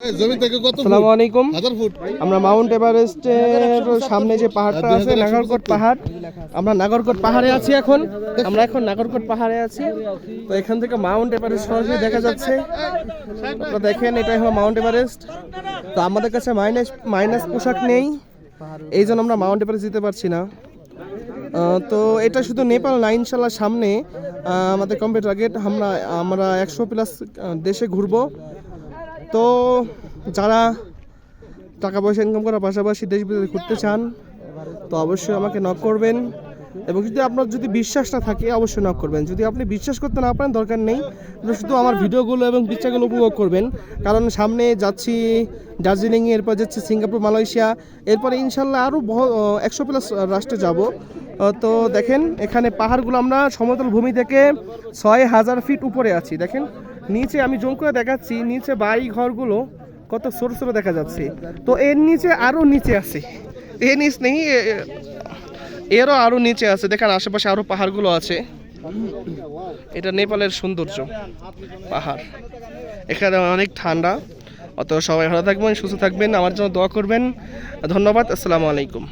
আসসালামু আলাইকুম। আমরা মাউন্ট এভারেস্টের সামনে যে পাহাড়টা আছে নাগরকোট পাহাড় আমরা নাগরকোট পাহাড়ে আছি এখন। আমরা এখন নাগরকোট পাহাড়ে আছি। তো এখান থেকে মাউন্ট এভারেস্ট সরাসরি দেখা যাচ্ছে। আপনারা দেখেন এটাই হলো মাউন্ট এভারেস্ট। তো আমাদের কাছে মাইনাস মাইনাস পোশাক নেই। এই জন্য আমরা মাউন্ট এভারেস্ট যেতে পারছি না। তো এটা শুধু নেপাল না ইনশাল্লাহ সামনে আমাদের কম্পিউটার টার্গেট আমরা আমরা একশো প্লাস দেশে ঘুরবো। তো যারা টাকা পয়সা ইনকাম করার পাশাপাশি দেশ বিদেশে ঘুরতে চান, তো অবশ্যই আমাকে নক করবেন। এবং যদি আপনার যদি বিশ্বাস না থাকে, অবশ্যই নক করবেন। যদি আপনি বিশ্বাস করতে না পারেন, দরকার নেই। শুধু আমার ভিডিওগুলো এবং পিকচারগুলো উপভোগ করবেন। কারণ সামনে যাচ্ছি দার্জিলিং, এরপর যাচ্ছি সিঙ্গাপুর, মালয়েশিয়া। এরপরে ইনশাল্লাহ আরও বহ একশো প্লাস রাষ্ট্রে যাব। তো দেখেন, এখানে পাহাড়গুলো আমরা সমতল ভূমি থেকে ছয় হাজার ফিট উপরে আছি। দেখেন নিচে আমি জম করে দেখাচ্ছি, নিচে বাড়ি ঘরগুলো কত ছোট ছোট দেখা যাচ্ছে। তো এর নিচে আরও নিচে আছে। এর নিচ নেই এরও আরও নিচে আছে। দেখেন আশেপাশে আরও পাহাড়গুলো আছে। এটা নেপালের সৌন্দর্য, পাহাড়। এখানে অনেক ঠান্ডা। অত সবাই ভালো থাকবেন, সুস্থ থাকবেন। আমার জন্য দোয়া করবেন। ধন্যবাদ, আসসালামু আলাইকুম।